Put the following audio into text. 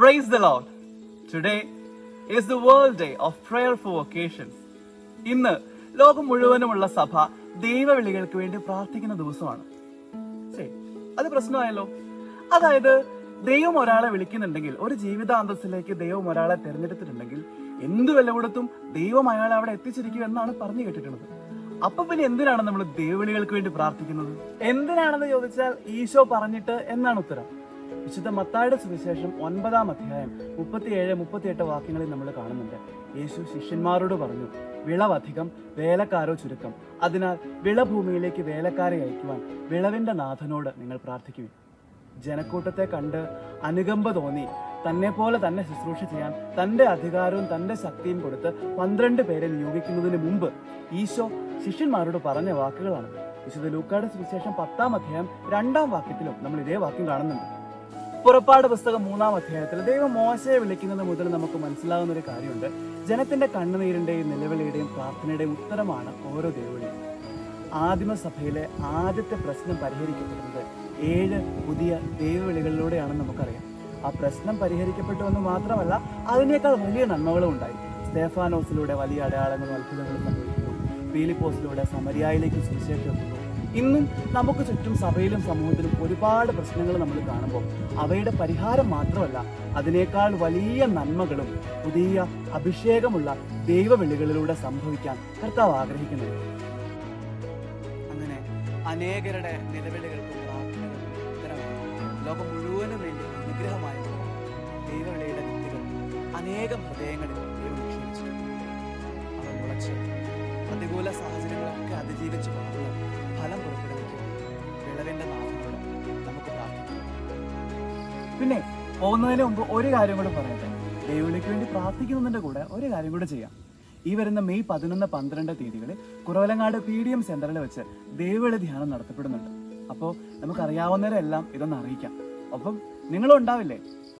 Praise the Lord. Today is the World Day of Prayer for Vocations. ഇന്ന് ലോകം മുഴുവനുമുള്ള സഭ ദൈവവിളികൾക്ക് വേണ്ടി പ്രാർത്ഥിക്കുന്ന ദിവസമാണ്. ശരി അത് പ്രശ്നമായല്ലോ. അതായത് ദൈവം ഒരാളെ വിളിക്കുന്നുണ്ടെങ്കിൽ ഒരു ജീവിതാന്തസ്സിലേക്ക് ദൈവം ഒരാളെ തിരഞ്ഞെടുത്തിട്ടുണ്ടെങ്കിൽ എന്ത് വില കൊടുത്തും ദൈവം അയാളെ അവിടെ എത്തിച്ചിരിക്കും എന്നാണ് പറഞ്ഞു കേട്ടിട്ടുള്ളത്. അപ്പൊ പിന്നെ എന്തിനാണ് നമ്മൾ ദൈവവിളികൾക്ക് വേണ്ടി പ്രാർത്ഥിക്കുന്നത്? എന്തിനാണെന്ന് ചോദിച്ചാൽ ഈശോ പറഞ്ഞിട്ട് എന്നാണ് ഉത്തരം? വിശുദ്ധ മത്തായുടെ സുവിശേഷം ഒൻപതാം അധ്യായം മുപ്പത്തിയേഴ് മുപ്പത്തിയെട്ട് വാക്യങ്ങളിൽ നമ്മൾ കാണുന്നുണ്ട്. യേശു ശിഷ്യന്മാരോട് പറഞ്ഞു വിളവധികം വേലക്കാരോ ചുരുക്കം. അതിനാൽ വിളഭൂമിയിലേക്ക് വേലക്കാരെ അയക്കുവാൻ വിളവിന്റെ നാഥനോട് നിങ്ങൾ പ്രാർത്ഥിക്കുക ജനക്കൂട്ടത്തെ കണ്ട് അനുകമ്പ തോന്നി. തന്നെ പോലെ തന്നെ ശുശ്രൂഷ ചെയ്യാൻ തന്റെ അധികാരവും തന്റെ ശക്തിയും കൊടുത്ത് പന്ത്രണ്ട് പേരെ നിയോഗിക്കുന്നതിന് മുമ്പ് ഈശോ ശിഷ്യന്മാരോട് പറഞ്ഞ വാക്കുകളാണ്. വിശുദ്ധ ലൂക്കാട് സുവിശേഷം പത്താം അധ്യായം രണ്ടാം വാക്യത്തിലും നമ്മൾ ഇതേ വാക്യം കാണുന്നുണ്ട്. പുറപ്പാട് പുസ്തകം മൂന്നാം അധ്യായത്തിൽ. ദൈവം മോശയെ വിളിക്കുന്നത് മുതൽ നമുക്ക് മനസ്സിലാകുന്ന ഒരു കാര്യമുണ്ട്. ജനത്തിന്റെ കണ്ണുനീരിന്റെയും നിലവിളിയുടെയും പ്രാർത്ഥനയുടെയും ഉത്തരമാണ് ഓരോ ദൈവവിളിയും. ആദിമസഭയിലെ ആദ്യത്തെ പ്രശ്നം പരിഹരിക്കപ്പെടുന്നത് ഏഴ് പുതിയ ദൈവവിളികളിലൂടെയാണെന്ന് നമുക്കറിയാം. ആ പ്രശ്നം പരിഹരിക്കപ്പെട്ടു എന്ന് മാത്രമല്ല അതിനേക്കാൾ വലിയ നന്മകളും ഉണ്ടായി. സ്റ്റേഫാനോസിലൂടെ വലിയ അടയാളങ്ങളും അത്ഭുതങ്ങളും സംഭവിക്കുന്നു. പീലിപ്പോസിലൂടെ സമരിയായിലേക്ക് സുവിശേഷം ഇന്നും നമുക്ക് ചുറ്റും സഭയിലും സമൂഹത്തിലും ഒരുപാട് പ്രശ്നങ്ങൾ നമ്മൾ കാണുമ്പോൾ അവയുടെ പരിഹാരം മാത്രമല്ല അതിനേക്കാൾ വലിയ നന്മകളും പുതിയ അഭിഷേകമുള്ള ദൈവവിളികളിലൂടെ സംഭവിക്കാൻ കർത്താവ് ആഗ്രഹിക്കുന്നുണ്ട്. അങ്ങനെ അനേകരുടെ നിലവിളികൾക്കും ലോകം മുഴുവനും വേണ്ടി അനുഗ്രഹമായി ദൈവവിളിയുടെ വ്യക്തികൾ അനേകം ഹൃദയങ്ങളിൽ ദൈവം നിക്ഷേപിച്ചിട്ടുണ്ട് അവർ മുളച്ച് പ്രതികൂല സാഹചര്യങ്ങളൊക്കെ അതിജീവിച്ച് വളർന്ന് ഫലം പുറപ്പെടുവിക്കും. വിളവിന്റെ നാഥനോട് നമുക്ക് പ്രാർത്ഥിക്കാം. പിന്നെ പോകുന്നതിന് മുമ്പ് ഒരു കാര്യം കൂടെ പറയട്ടെ. ദൈവവിളിക്ക് വേണ്ടി പ്രാർത്ഥിക്കുന്നതിന്റെ കൂടെ ഒരു കാര്യം കൂടെ ചെയ്യാം. ഈ വരുന്ന മെയ് പതിനൊന്ന് പന്ത്രണ്ട് തീയതികളിൽ കുറവലങ്ങാട് പി ഡി എം സെന്ററിൽ വെച്ച് ദൈവവിളി ധ്യാനം നടത്തപ്പെടുന്നുണ്ട്. അപ്പോൾ നമുക്കറിയാവുന്നവരെല്ലാം ഇതൊന്ന് അറിയിക്കാം. ഒപ്പം നിങ്ങളും ഉണ്ടാവില്ലേ?